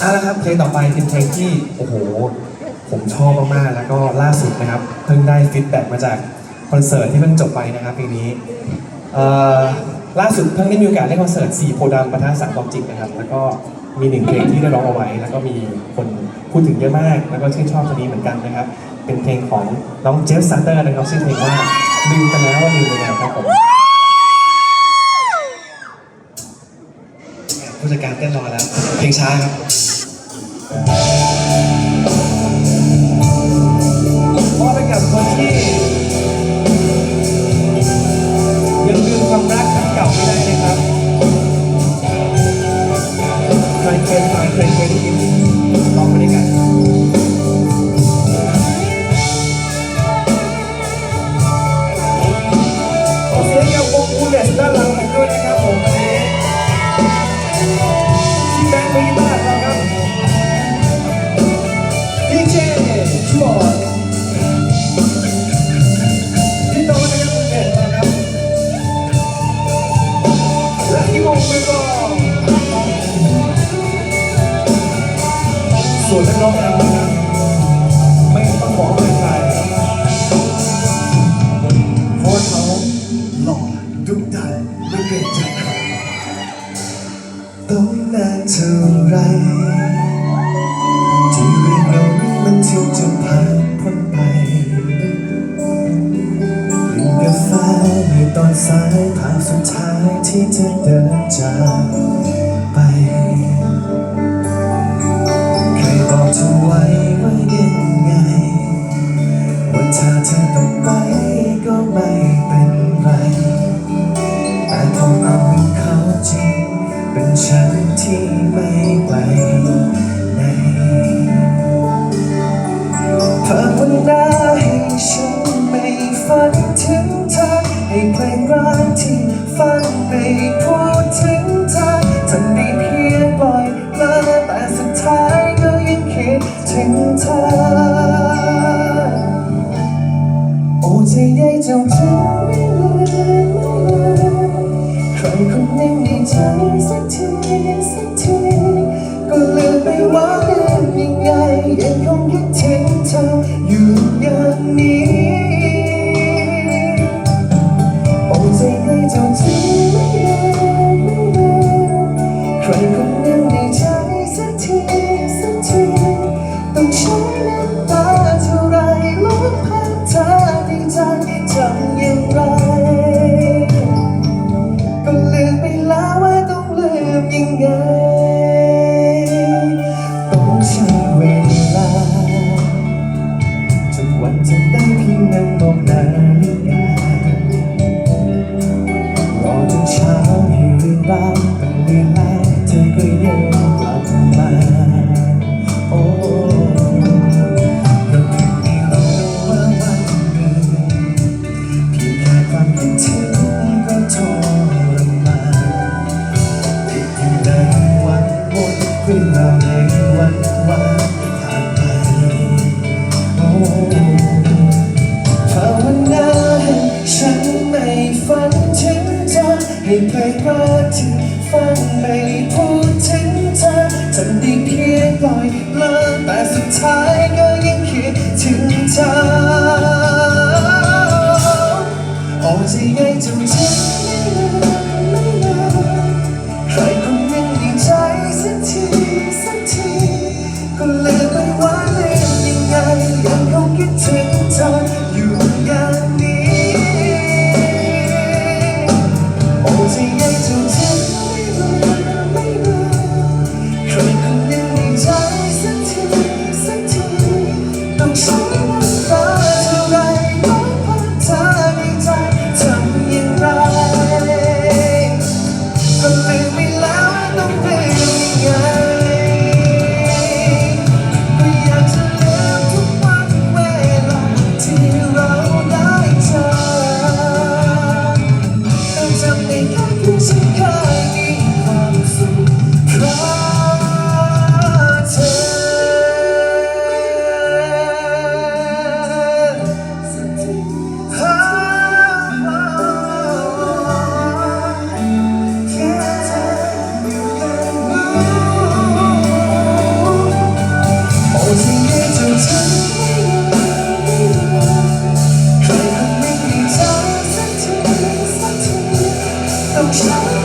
เอาละครับเพลงต่อไปเป็นเพลงที่โอ้โหผมชอบมากๆแล้วก็ล่าสุดนะครับเพิ่งได้ฟีดแบ็กมาจากคอนเสิร์ตที่เพิ่งจบไปนะครับเพลงนี้เอ่อล่าสุดเพิ่งได้มีโอกาสเล่นคอนเสิร์ต4โพธิ์ดำปะทะสามความจริงนะครับ แล้วก็มีหนึ่งเพลงที่ได้ร้องเอาไว้ แล้วก็มีคนพูดถึงเยอะมาก แล้วก็ชื่นชอบเพลงนี้เหมือนกันนะครับ เป็นเพลงของน้องเจฟซันเตอร์นะครับชื่อเพลงว่าลืมไปแล้วว่าลืมยังไงครับผมผู้จัดการเต้นรอแล้วเพลงช้าครับ มอบให้กับคนที่ ยังลืมความรักครั้งเก่าไม่ได้นะครับใครเคยฟังเคยเคยได้ยินลองไปด้วย สายภาพสุดท้ายที่เธอเดินจาก ถึงเธอ โอ้ใจใหญ่เจ้าเธอไม่ลืมไม่ลืมใครคนหนึ่งในใจสักทีสักทีก็ลืมไปว่าเดินยังไงยังคง ที่ฟั so strong.